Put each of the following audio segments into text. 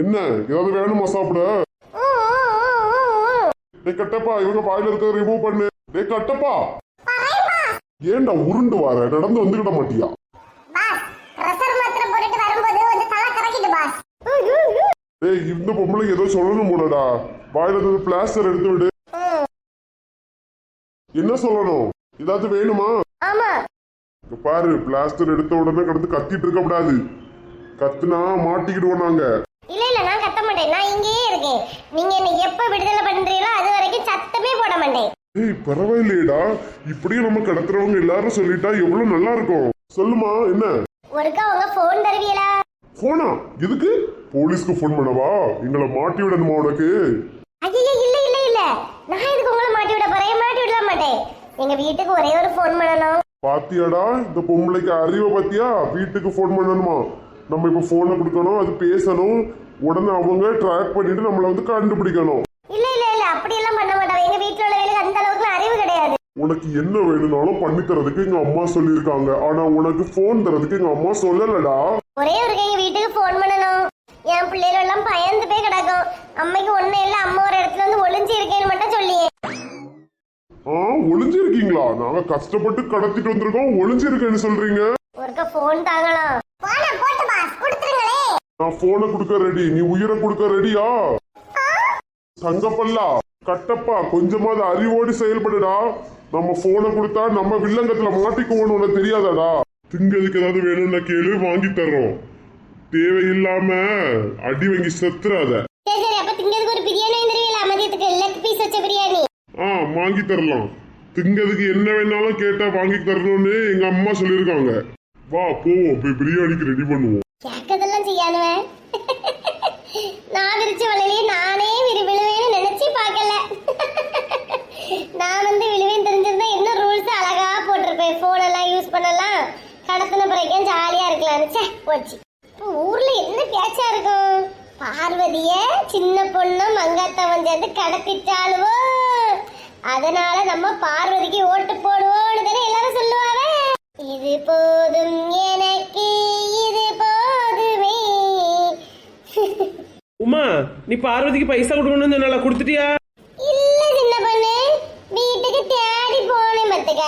என்ன? ஏதாவது வேணுமா சாப்பிட? டேய் கட்டப்பா இவங்க வாயில இருக்க ரிமூவ் பண்ணு. டேய் கட்டப்பா. ஏன்டா உருண்டு வர நடந்து வந்துகிட மாட்டியா? டேய் இந்த பொம்பளை ஏதோ சொல்லணும் போலடா. வாயில இருந்து பிளாஸ்டர் எடுத்து விடு. என்ன சொல்லணும்? ஏதாவது வேணுமா? பாரு பிளாஸ்டர் எடுத்த உடனே கிடந்து கத்திட்டு இருக்க கூடாது. கத்துனா மாட்டிக்கிடுவோம் நாங்க. நான் இங்கேயே இருக்கேன். நீங்க என்ன எப்ப விடுதலை பண்றீங்களோ அது வரைக்கும் சத்தமே போட மாட்டேன். ஏய் பரவாயில்லையேடா. இப்படியே நம்ம கடத்துறவங்க எல்லாரும் சொல்லிட்டா எவ்வளவு நல்லா இருக்கும். சொல்லுமா என்ன? ஒருக்கா உங்க போன் தருவீங்களா? போனா? எதுக்கு? போலீஸ்க்கு ஃபோன் பண்ணவா? எங்களை மாட்டி விடணுமா உனக்கு? ஐயோ இல்ல இல்ல இல்ல. நான் இதுக்கு உங்களை மாட்டி விட போறேன்? மாட்டி விட மாட்டேன்? எங்க வீட்டுக்கு ஒரே ஒரு போன் பண்ணணும். பாத்தியாடா இந்த பொம்பளைக்கு அறிவை பத்தியா? வீட்டுக்கு ஃபோன் பண்ணணுமா? நம்ம இப்ப போனை கொடுக்கணும் அது பேசணும். உடனே அவங்க ட்ராக் பண்ணிட்டு நம்மள வந்து கண்டுபிடிக்கணும். இல்ல இல்ல இல்ல அப்படி எல்லாம் பண்ண மாட்டாங்க. எங்க வீட்டுல உள்ளவங்களுக்கு அந்த அளவுக்கு அறிவு கிடையாது. உனக்கு என்ன வேணும்னாலும் பண்ணி தரதுக்கு எங்க அம்மா சொல்லியிருக்காங்க. ஆனா உனக்கு ஃபோன் தரதுக்கு எங்க அம்மா சொல்லலடா. ஒரே ஒரு எங்க வீட்டுக்கு போன் பண்ணணும். என் பிள்ளைகள் எல்லாம் பயந்து போய் கிடக்கும். அம்மைக்கு ஒண்ணு இல்ல அம்மா ஒரு இடத்துல வந்து ஒளிஞ்சு இருக்கேன்னு மட்டும் சொல்லியே. ஆ ஒளிஞ்சிருக்கீங்களா? நாங்க கஷ்டப்பட்டு கடத்திட்டு வந்திருக்கோம் ஒளிஞ்சிருக்கேன்னு சொல்றீங்க. ஒருக்கா போன் தாங்கலாம் போன போட்டு பாஸ் கொடுத்துருங்களே நான் போனை கொடுக்க ரெடி நீ உயிரை கொடுக்க ரெடியா தங்கப்பல்லா கட்டப்பா கொஞ்சமாவது அறிவோடு செயல்படுடா. நம்ம போனை கொடுத்தா நம்ம வில்லங்கத்துல மாட்டிக்குவோன்னு உனக்கு தெரியாதாடா? திங்கிறதுக்கு ஏதாவது வேணும்னா கேளு வாங்கி தர்றோம். தேவையில்லாம அடி வாங்கி செத்துறாத. ஆ வாங்கி தரலாம். திங்கிறதுக்கு என்ன வேணாலும் கேட்டா வாங்கி தரணும்னு எங்க அம்மா சொல்லியிருக்காங்க. வா போவோம் போய் பிரியாணிக்கு ரெடி பண்ணுவோம். கேட்கறதெல்லாம் செய்யானுவேன் நான் விரிச்ச வலையிலேயே நானே விரி விழுவேன்னு நினைச்சு பார்க்கல. நான் வந்து விழுவேன் தெரிஞ்சிருந்தா என்ன ரூல்ஸ் அழகா போட்டிருப்பேன் போன் எல்லாம் யூஸ் பண்ணலாம். கடத்தின பிறகு ஜாலியா இருக்கலாம் சே போச்சு. இப்போ ஊர்ல என்ன பேச்சா இருக்கும்? பார்வதிய சின்ன பொண்ணு மங்காத்தவன் சேர்ந்து கடத்திட்டாளுவோ? அதனால நம்ம பார்வதிக்கு ஓட்டு போடுவோம். நீ பார்வதிக்கு பைசா கொடுக்கணும்னு சொன்னால கொடுத்துட்டியா? இல்ல சின்ன பொண்ணு. வீட்டுக்கு தேடி போனேன் பத்துக்க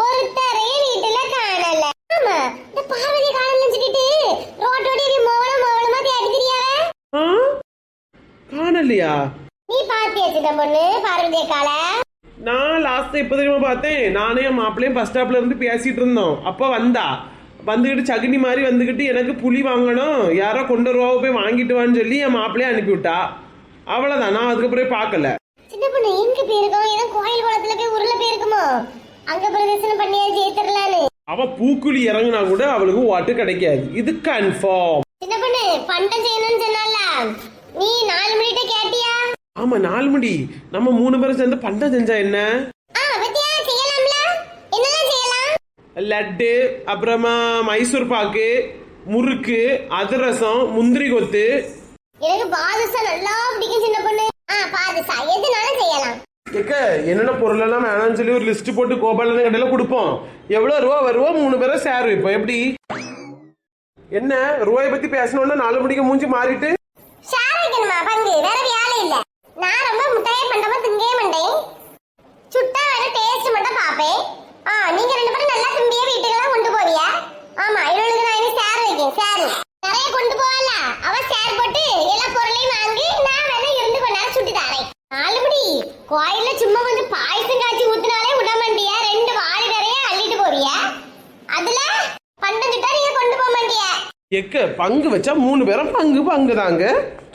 ஒருத்தரையும் வீட்டுல காணல. ஆமா இந்த பார்வதி காணலன்னு சொல்லிட்டு ரோட்டோட மோளம் மோளமா தேடி தெரியாவ காணலையா? நீ பாத்தியா சின்ன பொண்ணு பார்வதிய கால நான் லாஸ்ட் இப்போ தெரியுமா பார்த்தேன். நானே என் மாப்பிள்ளையும் பஸ் ஸ்டாப்ல இருந்து பேசிட்டு இருந்தோம். அப்போ வந்தா. வந்துகிட்டு சகுனி மாதிரி வந்துகிட்டு எனக்கு புளி வாங்கணும். யாரோ கொண்டு வருவாவோ போய் வாங்கிட்டு வான்னு சொல்லி என் மாப்பிள்ளைய அனுப்பி விட்டா அவ்வளவுதான். நான் அதுக்கப்புறம் பார்க்கல. சின்ன பொண்ணு எங்க போயிருக்கோம்? ஏதோ கோயில் குளத்துல போய் உருளை போயிருக்குமோ? அங்க பிரதர்சனம் பண்ணியா ஜெயித்தரலான்னு. அவ பூக்குழி இறங்குனா கூட அவளுக்கு ஓட்டு கிடைக்காது. இது கன்ஃபார்ம் சின்ன பொண்ணு பண்டம் செய்யணும்னு சொன்னால. நீ நாலு மணிட்ட கேட்டியா? ஆமா நாலு மணி. நம்ம மூணு பேரும் சேர்ந்து பண்டம் செஞ்சா என்ன? லட்டு அப்புறமா மைசூர் பாக்கு முறுக்கு அதிரசம் முந்திரி கொத்து. எனக்கு பாதுஷா நல்லா பிடிக்கும் சின்ன பொண்ணு. ஆ பாதுஷா. எதுனாலும் செய்யலாம். கேக்க என்னென்ன பொருள் எல்லாம் வேணாம்னு சொல்லி ஒரு லிஸ்ட் போட்டு கோபாலன் கடையில கொடுப்போம். எவ்வளவு ரூபா வருவோ மூணு பேரும் ஷேர் வைப்போம் எப்படி? என்ன ரூபாயை பத்தி பேசணும்னா நாலு மணிக்கு மூஞ்சி மாறிட்டு? ஷேர் வைக்கணுமா? பங்கு. வேற வேலை இல்ல. நான் ரொம்ப முட்டையை பண்டமா திங்கே மாட்டேன் சுட்டா வேற டேஸ்ட் மட்டும் பாப்பேன் ஆ நீங்க ரெண்டு பேரும் நல்லா தும்பிய வீட்டுக்கெல்லாம் கொண்டு போவியா ஆமா இவளுக்கு நான் இனி ஷேர் வைக்கேன் ஷேர் நிறைய கொண்டு போவல அவ ஷேர் போட்டு எல்லா பொருளையும் வாங்கி நான் வேணா இருந்து கொஞ்ச நேரம் சுட்டி தரேன் நாலுபடி கோயில்ல சும்மா வந்து பாயசம் காய்ச்சி ஊத்துனாலே விட மாட்டியா ரெண்டு வாளி நிறைய அள்ளிட்டு போவியா அதுல பண்டம் சுட்டா நீங்க கொண்டு போக மாட்டியா எக்க பங்கு வச்சா மூணு பேரும் பங்கு பங்கு தாங்க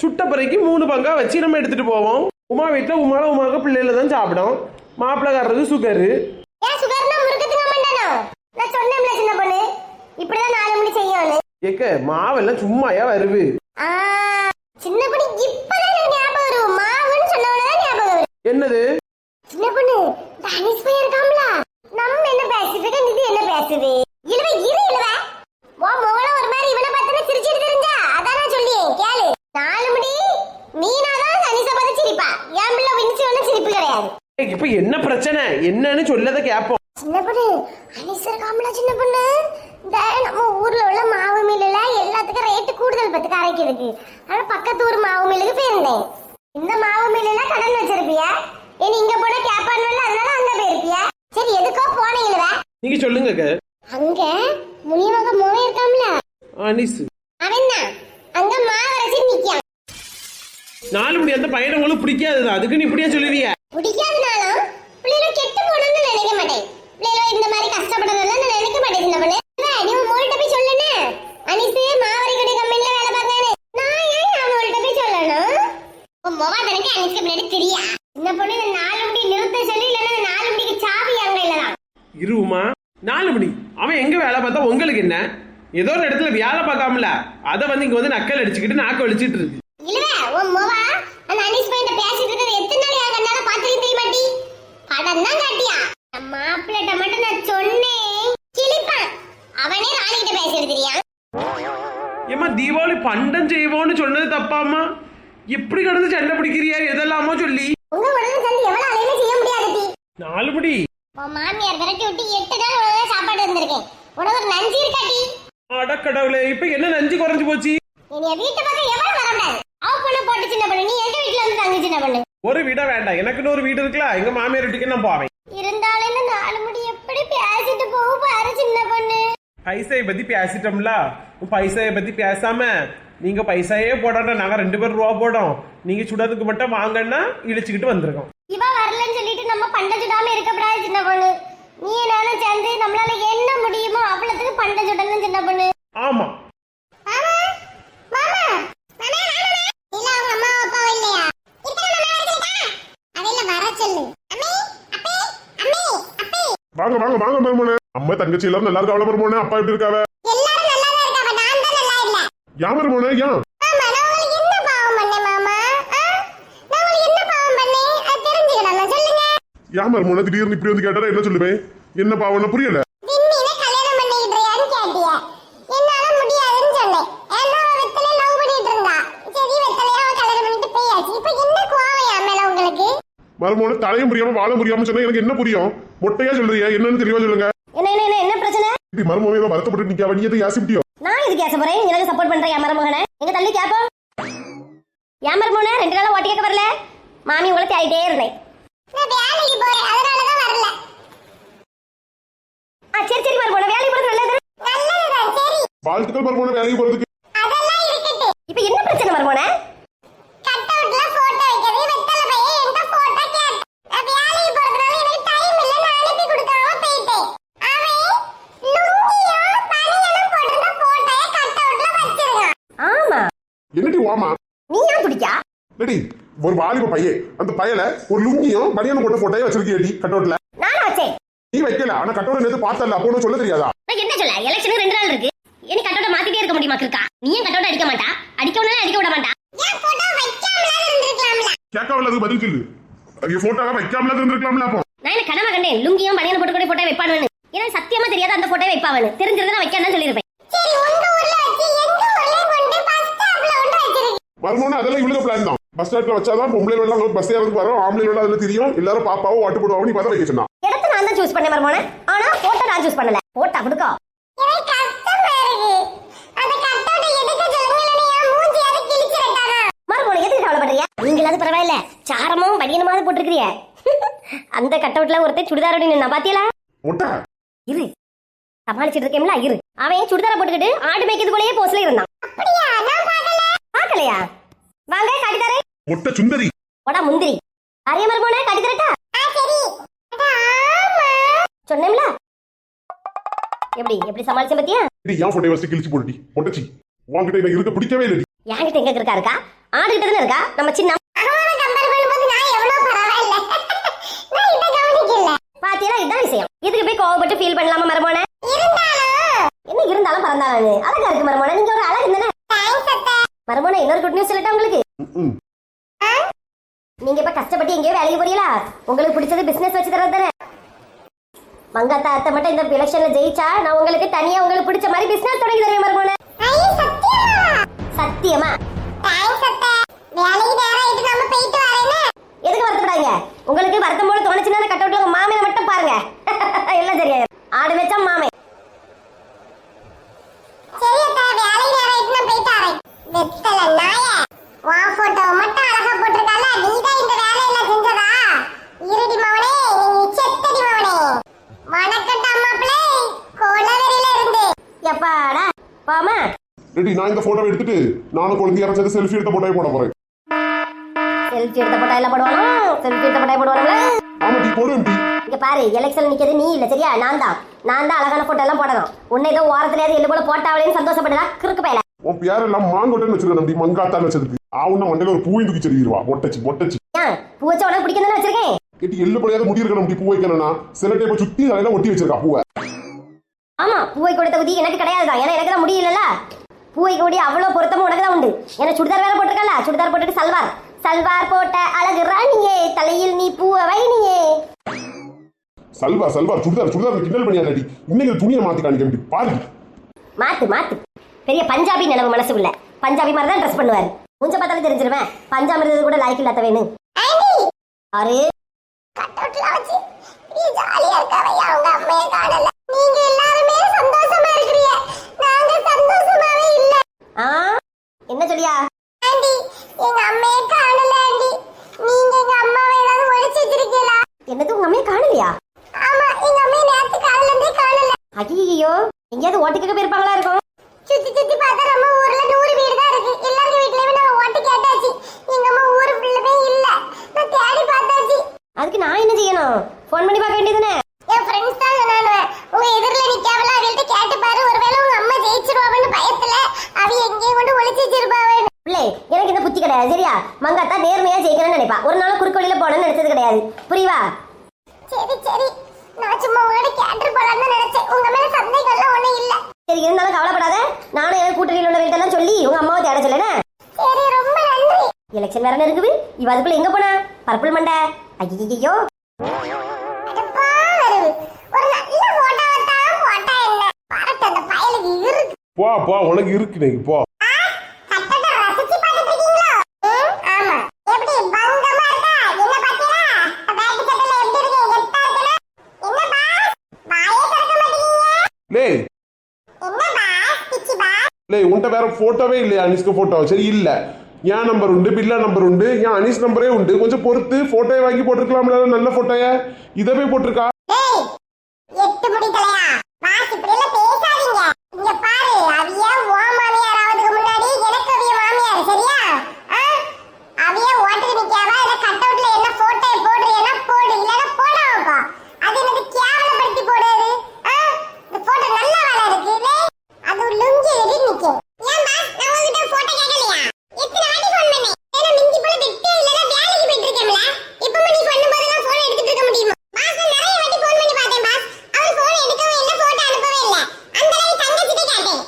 சுட்ட பிறகு மூணு பங்கா வச்சு நம்ம எடுத்துட்டு போவோம். உமா வீட்டுல உமால உமாக்க பிள்ளைல தான் சாப்பிடும். மாப்பிள்ளைக்காரருக்கு சுகரு எக்க மாவெல்லாம் சும்மாயா வருது. என்னது? சின்ன பொண்ணு தனிஷ் பையன் இருக்காம்ல நம்ம என்ன பேசிட்டு இருக்கோம் இது என்ன பேசுது? இழுவ இரு இழுவ. ஓ மோள ஒரு மாதிரி இவனை பார்த்தா சிரிச்சிட்டு தெரிஞ்சா? அதான் நான் சொல்லியேன் கேளு. நாலு முடி மீனாதான் தனிஷை பார்த்து சிரிப்பா. என் பிள்ளை வினிச்சு ஒன்றும் சிரிப்பு கிடையாது. இப்ப என்ன பிரச்சனை? என்னன்னு சொல்லத கேப்போம் சின்ன பொண்ணு அனிஸ் இருக்காமல சின்ன பொண்ணு? இந்த நம்ம ஊர்ல உள்ள மாவு மில்லுல எல்லாத்துக்கும் ரேட்டு கூடுதல் பத்துக்கு அரை அரைக்கிறதுக்கு ஆனா பக்கத்து ஊர் மாவு மில்லுக்கு போயிருந்தேன். இந்த மாவு மில்லுல கடன் வச்சிருப்பியா? ஏன் இங்க போன கேப்பான்ல அதனால அங்க போயிருப்பியா? சரி எதுக்கோ போனீங்களா நீங்க சொல்லுங்க. அங்க முனியவங்க மோவே இருக்காம்ல? அனிஸ் அவன் தான் அங்க மாவு அரைச்சி நிக்கான் நாலு மணி அந்த பையனை உங்களுக்கு பிடிக்காதுதான் அதுக்கு நீ இப்படியா சொல்லுவிய. பிடிக்காதனாலும் பிள்ளைகள் கெட்டு போகணும்னு நினைக்க மாட்டேன். பிள்ளைகள் இந்த மாதிரி கஷ்டப்படுறதெல்லாம் நான் நினைக்க மாட்டேன் சின்ன நீ உன் மோள்கிட்ட போய் சொல்லுனே அனிசு மாவரி கடை கம்பெனில வேலை பார்க்கறானு. நான் ஏன் அவங்கள்ட்ட போய் சொல்லணும்? உன் மொபா தனக்கு அனிசுக்கு முன்னாடி தெரியா? சின்ன பொண்ணு இந்த நாலு முடி நிறுத்த சொல்லி இல்லைன்னா நாலு முடிக்கு சாவி அங்க இல்லதான்? இருவுமா? நாலு மணி அவன் எங்க வேலை பார்த்தா உங்களுக்கு என்ன? ஏதோ ஒரு இடத்துல வேலை பார்க்காமல அதை வந்து இங்க வந்து நக்கல் அடிச்சுக்கிட்டு நாக்கு வலிச்சிட்டு இருக்கு. இல்ல உன் மொபா அந்த அனிஸ் பையன் பேசிட்டு இருக்கிறது எத்தனை நாள் என் கண்ணால பாத்துக்க தெரிய மாட்டி? படம் தான் காட்டியா? மாப்பிள்ளட்ட மட்டும் நான் சொன்னேன். கிளிப்பான் அவனே ராணிகிட்ட பேசிட்டு தெரியா. ஏம்மா தீபாவளி பண்டம் செய்வோன்னு சொன்னது தப்பாம்மா? எப்படி கடந்து சண்டை பிடிக்கிறியா? எதெல்லாமோ சொல்லி. நாலு மணி மாமியார் விரட்டி விட்டு எட்டு நாள் உனக்கு சாப்பாடு வந்திருக்கேன் உனக்கு ஒரு நஞ்சு இருக்காட்டி அடக்கடவுளே இப்ப என்ன நஞ்சு குறைஞ்சு போச்சு? என்னைய வீட்டு பக்கம் எவ்வளவு பொண்ணு போட்டு சின்ன பொண்ணு. நீ எங்க வீட்டுல வந்து தங்கி சின்ன பொண்ணு. ஒரு வீட வேண்டாம். எனக்குன்னு ஒரு வீடு இருக்குல்ல எங்க மாமியார் வீட்டுக்கு நான் போவேன். இருந்தாலும் இந்த நாலு முடி எப்படி பேசிட்டு போக பாரு சின்ன பொண்ணு. பைசாயை பத்தி பேசிட்டோம்ல. பைசாயை பத்தி பேசாம நீங்க பைசாயே போடாட்ட நாங்க ரெண்டு பேரும் ரூபா போடும் நீங்க சுடதுக்கு மட்டும் வாங்கன்னா இழிச்சுக்கிட்டு வந்திருக்கோம். இவ வரலன்னு சொல்லிட்டு நம்ம பண்ட சுடாம இருக்கக்கூடாது சின்ன பொண்ணு. நீ நானும் சேர்ந்து நம்மளால என்ன முடியுமோ அவ்வளவுக்கு பண்ட சுடணும் சின்ன பொண்ணு. ஆமா. வாங்க வாங்க வாங்க மருமோனே அம்மா தங்கச்சி எல்லாரும் நல்லா இருக்கா மருமோனே அப்பா எப்படி இருக்காவ? எல்லாரும் நல்லா தான் இருக்காங்க நான் தான் நல்லா இல்ல. ஏன் மருமோனே ஏன் மாமா நான் உங்களுக்கு என்ன பாவம் பண்ணேன் மாமா? ஆ? நான் உங்களுக்கு என்ன பாவம் பண்ணேன்? அது தெரிஞ்சுக்கணும்? சொல்லுங்க. ஏன் மருமோனே திடீர்னு இப்படி வந்து கேட்டா என்ன சொல்லுவேன்? என்ன பாவம்னு புரியல விண்மீனை கல்யாணம் பண்ணிக்கிறியான்னு கேட்டிய என்னால முடியாதுன்னு சொன்னேன் ஏன்னா அவ வெத்தலை லவ் பண்ணிட்டு இருந்தா சரி வெத்தலையா அவ கல்யாணம் பண்ணிட்டு போயாச்சு இப்ப என்ன கோவம் என் மேல உங்களுக்கு மருமோனே தலையும் புரியாம வாழ முடியாம சொன்னா எனக்கு என்ன புரியும்? மொட்டையா சொல்றியா என்னன்னு தெளிவா சொல்லுங்க. என்ன என்ன என்ன என்ன பிரச்சனை? இப்படி மருமோனே ஏதோ வருத்தப்பட்டு நிக்கா நீ எதை யாசிப்பிட்டியோ நான் இதுக்கு கேச போறேன்? எனக்கு சப்போர்ட் பண்ற என் மருமகனை? எங்க தள்ளி கேப்போம்? என் மருமகனை ரெண்டு நாளா ஓட்டி கேட்க வரல. மாமி உங்களை தேடிட்டே இருந்தேன். நான் வேலைக்கு போறேன். அதனாலதான் வரல. ஆ சரி சரி மருமகனை வேலைக்கு போறது நல்லது நல்லதுதான். சரி. வாழ்த்துக்கள் மருமோனே வேலைக்கு போறதுக்கு அதெல்லாம் இருக்கட்டும் இப்போ என்ன பிரச்சனை மருமகனை கட் அவுட்ல போட்டோ வைக்கிறது வெத்தலை பையன் என்கிட்ட போட்டோ கேட்டான் நான் வேலைக்கு போறதுனால எனக்கு டைம் இல்ல நான் அனுப்பி கொடுக்காம போயிட்டேன் அவன் லுங்கியும் பனியனும் போட்டிருந்த போட்டோயை கட் அவுட்ல வச்சிருக்கான் ஆமா என்னடி ஓமா நீ ஏன் துடிக்கா ரெடி ஒரு வாலிப பையன் அந்த பையல ஒரு லுங்கியும் பனியனும் போட்ட போட்டோயை வச்சிருக்கியடி கட்டோட்ல நானும் வச்சேன் நீ வைக்கல ஆனா கட்டோட நேத்து பார்த்தல அப்போ சொல்ல தெரியாதா? நான் என்ன சொல்ல? எலெக்ஷனுக்கு ரெண்டு நாள் இருக்கு. இனி கட்டோட மாத்திட்டே இருக்க முடியுமா இருக்கா நீயும் கட்டோட அடிக்க மாட்டா? அடிக்கணும்னா அடிக்க விட மாட்டா? ஏன் போட்டோ வைக்காமல இருந்திருக்கலாம்ல? கேட்கவில்ல அதுக்கு பதில் சொல்லு. அது போட்டோவை வைக்காமல இருந்திருக்கலாம்ல அப்போ. நான் என்ன கனவா கண்டேன்? லுங்கியும் பனியன் போட்டு கூட போட்டோ வைப்பானு எனக்கு சத்தியமா தெரியாத அந்த போட்டோ வைப்பாவனு தெரிஞ்சிருந்தா வைக்கான்னு சொல்லியிருப்பேன். சரி உங்க ஊர்ல வச்சு எங்க ஊர்ல கொண்டு பஸ் ஸ்டாப்ல கொண்டு வச்சிருக்கு மறுமணம் அதெல்லாம் இவ்வளவு பிளான் தான். பஸ் ஸ்டாண்ட்ல வச்சாதான் பொம்பளை எல்லாம் பஸ் ஏறதுக்கு வரோம் ஆம்பளை எல்லாம் அதுல தெரியும். எல்லாரும் பாப்பாவோ வாட்டு போடுவாங்க நீ பார்த்தா வைக்க சொன்னா இடத்த நான் தான் சூஸ் பண்ணேன் மருமோன. ஆனா போட்டோ நான் சூஸ் பண்ணல. போட்டா கொடுக்கோ. நீங்களாவது பரவாயில்ல. சாரமும் பனியனுமாவது போட்டிருக்கிறிய அந்த கட் அவுட்ல ஒருத்தர் சுடிதாரோட நின்னா பாத்தியலா முட்டை. இரு. சமாளிச்சிட்டு இருக்கேன்ல இரு. அவன் சுடிதார போட்டுக்கிட்டு ஆடு மேய்க்கிறது போலயே போஸ்ல இருந்தான். அப்படியா? நான் பார்க்கல. பாக்கலையா வாங்க காட்டி தரேன் முட்டை சுந்தரி. போடா முந்திரி. அரிய மறுபோன காட்டி தரட்டா? ஆ சரி. அட, ஆமா. சொன்னேன்ல எப்படி எப்படி சமாளிச்சேன் பத்தியா? இது ஏன் போட்டோ வச்சு கிழிச்சு போட்டுடி முட்டைச்சி. உன்கிட்ட எனக்கு இருக்க பிடிக்கவே இல்லை என்கிட்ட எங்க இருக்கா இருக்கா? ஆடு கிட்ட தானே இருக்கா? நம்ம சின்ன அவனை கம்பேர் பண்ணும்போது நான் எவ்வளவு பரவாயில்ல. நான் இதை கவனிக்கல. பாத்தியலா இதான் விஷயம். இதுக்கு போய் கோவப்பட்டு ஃபீல் பண்ணலாமா மரமோன? இருந்தாலும். என்ன இருந்தாலும் பறந்தாலும் அழகா இருக்கு மரமோன. நீங்க ஒரு அழகு தானே? தேங்க்ஸ் அத்தை. மரமோன இன்னொரு குட் நியூஸ் சொல்லட்டா உங்களுக்கு? நீங்க இப்ப கஷ்டப்பட்டு எங்கேயோ வேலைக்கு போறீங்களா? உங்களுக்கு பிடிச்சது பிசினஸ் வச்சு தரது தானே? மங்காத்தா அத்தை மட்டும் இந்த எலெக்ஷன்ல ஜெயிச்சா நான் உங்களுக்கு தனியா உங்களுக்கு பிடிச்ச மாதிரி பிசினஸ் தொடங்கி தரேன் மரமோன. சத்தியமா? எதுக்கு வருத்தப்படாங்க உங்களுக்கு வருத்தம் போல தோணுச்சுன்னா அந்த கட் உங்க மாமியை மட்டும் பாருங்க. எல்லாம் சரியா ஆடு வச்சா மாமே சரி அத்தை நேரம் போயிட்டு வரேன். வா போட்டோ. மட்டும் அழகா போட்டிருக்கால. நீதான் இந்த வேலையெல்லாம் செஞ்சதா? இருடி மவனே நீ செத்தடி மவனே. வணக்கம் அம்மாப்பிளே கோணவெளியில இருந்து. எப்பாடா? வாமா. ரெடி நான் இந்த போட்டோவை எடுத்துட்டு நானும் குழந்தைய சேர்ந்து செல்ஃபி எடுத்த போட்டோவை போட போறேன். செல்ஃபி எடுத்த போட்டோ எல்லாம் போடுவானா? செல்ஃபி எடுத்த போட்டோ போடுவாங்களா ஆமா டி போடுவேன் டி இங்க பாரு எலெக்ஷன் நிக்கிறது நீ இல்ல சரியா? நான் தான். நான் தான் அழகான போட்டோ எல்லாம் போடணும். உன்னை ஏதோ ஓரத்துல எள்ளு போல போட்டாவளேன்னு சந்தோஷப்படலாம் கிறுக்கு பையல. உன் பேரெல்லாம் மாங்கொட்டைன்னு வச்சிருக்கேன் நம்பி மங்காத்தான்னு வச்சதுக்கு ஆவுன்னா மண்டையில ஒரு பூவை தூக்கி செடிடுவா மொட்டச்சி மொட்டச்சி ஏன் பூ வச்சா உனக்கு பிடிக்கும் தானே வச்சிருக்கேன்? கேட்டு எள்ளு பழையாத முடி இருக்க நம்பி பூ வைக்கணும்னா. சில டைப்பை சுத்தி தலையில ஒட்டி வச்சிருக்கா பூவை. ஆமா பூவை கொடுத்த உதி எனக்கு கிடையாதுதான் ஏன்னா எனக்கு தான் முடியலல்ல பூவை கூடிய அவ்வளவு பொருத்தமும் உனக்கு தான் உண்டு. ஏன்னா சுடிதார் வேற போட்டிருக்கல சுடிதார் போட்டுட்டு சல்வார். சல்வார் போட்ட அழகு ராணியே தலையில் நீ பூவை வைனியே. சல்வார் சல்வார் சுடிதார் சுடிதார் கிண்டல் பண்ணியாடி இன்னைக்கு துணியை மாத்தி காணிக்க பாரு. மாத்து மாத்து. பெரிய பஞ்சாபி நிலவு மனசுக்குள்ள. பஞ்சாபி மாதிரி தான் ட்ரெஸ் பண்ணுவார். கொஞ்ச பார்த்தாலும் தெரிஞ்சிருவேன் பஞ்சாமிரது கூட லாய்க்கு இல்லாத வேணும் ஆறு கட்டவுட்ல வச்சு நீ ஜாலியா இருக்காவையா அவங்க அம்மைய காணல நீங்க எல்லாருமே சந்தோஷமா இருக்கிறீங்க நாங்க சந்தோஷமாவே இல்ல ஆ என்ன சொல்லியா ஆண்டி எங்க அம்மைய காணல ஆண்டி நீங்க எங்க அம்மாவை ஏதாவது ஒழிச்சு வச்சிருக்கீங்களா என்னது உங்க அம்மையை காணலையா ஆமா எங்க அம்மைய நேத்து காலையில இருந்தே காணல ஐயோ எங்கேயாவது ஓட்டுக்க போயிருப்பாங்களா இருக்கும் சுத்தி சுத்தி பார்த்தா நம்ம ஊர்ல நூறு வீடு தான் இருக்கு எல்லாரும் வீட்லயுமே நம்ம ஓட்டு கேட்டாச்சு எங்க அம்மா ஊரு ஃபுல்லுமே இல்ல நான் தேடி பார்த்தாச்சு அதுக்கு நான் என்ன செய்யணும் என் ஃப்ரெண்ட்ஸ் தான் சொன்னானுவ. உங்க எதிரில நிக்காவல அவள்கிட்ட கேட்டு பாரு ஒருவேளை உங்க அம்மா ஜெயிச்சிருவாங்கன்னு பயத்துல அவ எங்கேயும் கொண்டு ஒளிச்சு வச்சிருப்பாவன்னு. பிள்ளை எனக்கு இந்த புத்தி கிடையாது சரியா? மங்காத்தா நேர்மையா ஜெயிக்கணும்னு நினைப்பா. ஒரு நாள் குறுக்கு வழியில நினைச்சது கிடையாது. புரியுவா சரி சரி. நான் சும்மா உங்ககிட்ட கேட்டு போலான்னு நினைச்சேன். உங்க மேல சந்தேகம் எல்லாம் ஒண்ணும் இல்ல. சரி இருந்தாலும் கவலைப்படாத. நானும் என் கூட்டணியில் உள்ளவங்கள்ட்ட எல்லாம் சொல்லி உங்க அம்மாவை தேட சொல்லேனே. சரி ரொம்ப நன்றி. எலெக்ஷன் வேற இருக்குது இவ அதுக்குள்ள எங்க போனா? பர்பிள் மண்டை. ஐயோ திறக்க மாட்டீங்க லே. என்ன பாஸ் பிச்சி பாஸ் லே உன்கிட்ட வேற போட்டோவே இல்லையா அனிஸ்க்கு போட்டோ சரி இல்ல. என் நம்பர் உண்டு பில்லா நம்பர் உண்டு என் அனிஸ் நம்பரே உண்டு. கொஞ்சம் பொறுத்து போட்டோயை வாங்கி போட்டிருக்கலாம்ல நல்ல போட்டோய இதை போய் போட்டிருக்கா டேய் எட்டு முடி தலையா பாஸ் இப்படி எல்லாம் பேசாதீங்க இங்க பாரு அவிய ஓ மாமியார் ஆவதுக்கு முன்னாடி எனக்கு அவிய மாமியார் சரியா ஆ? அவிய ஓட்டுக்கு நிக்காம இத கட் அவுட்ல என்ன போட்டோ போடுறீன்னா போடு இல்லனா போடாமப்பா அது எனக்கு கேவலப்படுத்தி போடாது ஆ? இந்த போட்டோ நல்ல வேலை இருக்கு லே அது லுங்கி எடி நிக்கும் ஏன் பாஸ் நான் உங்ககிட்ட போட்டோ கேட்கலையா எத்தனை வாட்டி ஃபோன் பண்ணேன் ஏன்னா மிஞ்சி போல வெட்டே இல்லனா வேலைக்கு போயிட்டு இருக்கேன்ல இப்போ நீ பண்ணும்போதெல்லாம் ஃபோன் எடுத்துட்டு இருக்க முடியுமா பாஸ் நான் நிறைய வாட்டி ஃபோன் பண்ணி பார்த்தேன் பாஸ் அவர் ஃபோன் எடுக்கவே இல்ல போட்டோ அனுப்பவே இல்ல அந்த அளவு தங்கச்சிட்ட கேட்டேன் லே எதுக்குல அந்த பிள்ளைக்கு மேல பழிய போடா பாவி ஏய் ஏய், சொல்லு சொல்லு சொல்லு மேல சொல்லு மேல சொல்லு பாஸ் உங்க தங்கச்சிட்ட கேட்டேன் பாஸ் அவ உடனே இந்த போட்டோவை அனுப்பி தந்தா அப்புறம் நான் திரும்ப திரும்ப கேட்டேன் இந்த போட்டோவை போடலாமா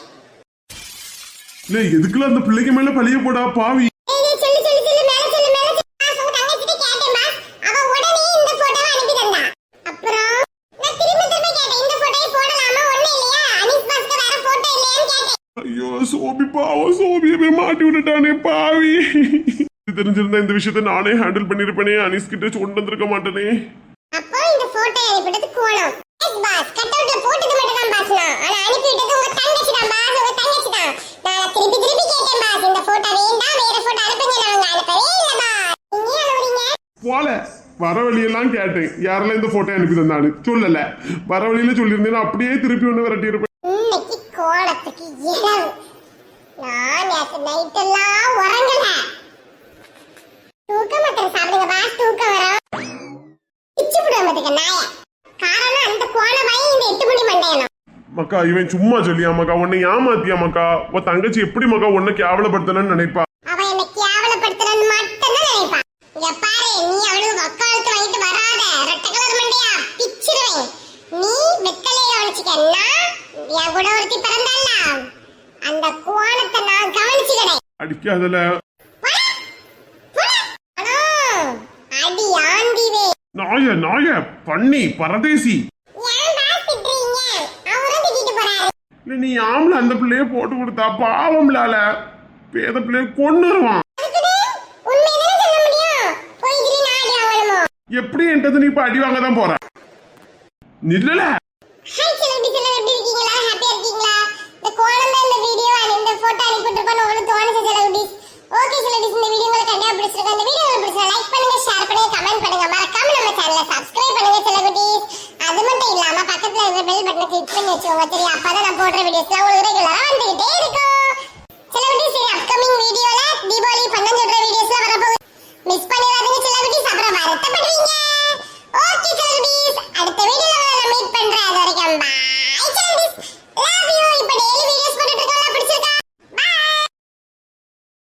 ஒண்ணு இல்லையா? அனிஸ் பாஸ்க்கு வேற போட்டோ இல்லையான்னு கேட்டேன். ஐயோ சோபி பாவம் சோபியை போய் மாட்டி விட்டுட்டானே பாவி. தெரிஞ்சிருந்தா இந்த விஷயத்தை நானே ஹேண்டில் பண்ணிருப்பேனே அனிஸ் கிட்ட கொண்டு வந்திருக்க மாட்டேனே. அப்போ இந்த போட்டோ பாஸ் கட் அவுட்ல போட்டது மட்டும் தான் பாஸ் நான். ஆனா அனுப்பி விட்டது உங்க தங்கச்சி தான் பாஸ் உங்க தங்கச்சி தான். நான் திருப்பி திருப்பி கேட்டேன் பாஸ் இந்த போட்டோ வேண்டாம் வேற போட்டோ அனுப்புங்க. நான் உங்க அனுப்பவே இல்ல பாஸ் நீங்க ஏன் அழுவுறீங்க? போல. வர வழியெல்லாம் கேட்டேன். யாரெல்லாம் இந்த போட்டோ அனுப்பி தந்தானு சொல்லல. வர வழியில சொல்லியிருந்தேன். அப்படியே திருப்பி ஒண்ணு விரட்டி இருப்பேன் இன்னைக்கு கோலத்துக்கு இரவு. நான் நேற்று நைட் எல்லாம் உறங்கல. மக்கா இவன் சும்மா சொல்லியா மக்கா உன்னை ஏமாத்தியா மக்கா உன் தங்கச்சி எப்படி மக்கா உன்னை கேவலப்படுத்தணும்னு நினைப்பா? அவன் என்ன கேவலப்படுத்துறன்னு மட்டும்தான் நினைப்பான். இங்க பாரு நீ அவளுக்கு வக்காலத்து வாங்கிட்டு வராத. ரெட்டை கலர் மண்டையா? பிச்சிருவேன். நீ வெத்தலையை கவனிச்சுக்க. நான் என் கூட ஒருத்தி பிறந்தால அந்த கோணத்தை நான் கவனிச்சுக்கிறேன். அடிக்காதல. நாய நாய பண்ணி பரதேசி. இல்ல நீ ஆம்பளை அந்த பிள்ளைய போட்டு கொடுத்தா பாவம்லால பேத பிள்ளைய வாங்கணுமோ? எப்படி என்கிட்ட நீ இப்ப அடி வாங்க தான் போற? நில்லல. ஓகே இந்த வீடியோ உங்களுக்கு கண்டிப்பா பிடிச்சிருக்கு இந்த வீடியோ உங்களுக்கு பிடிச்சா லைக் பண்ணுங்க ஷேர் பண்ணுங்க கமெண்ட் பண்ணுங்க. மறக்காம நம்ம சேனலை சப்ஸ்கிரைப் பெல் பட்டனை கிளிக் பண்ணி வச்சுக்கோங்க சரியா அப்பதான் நான் போடுற வீடியோஸ்லாம் உங்களுக்கு ரெகுலரா வந்துகிட்டே இருக்கும். சில வீடியோஸ் சரி அப்கமிங் வீடியோல தீபாவளி பண்ணன்னு சொல்ற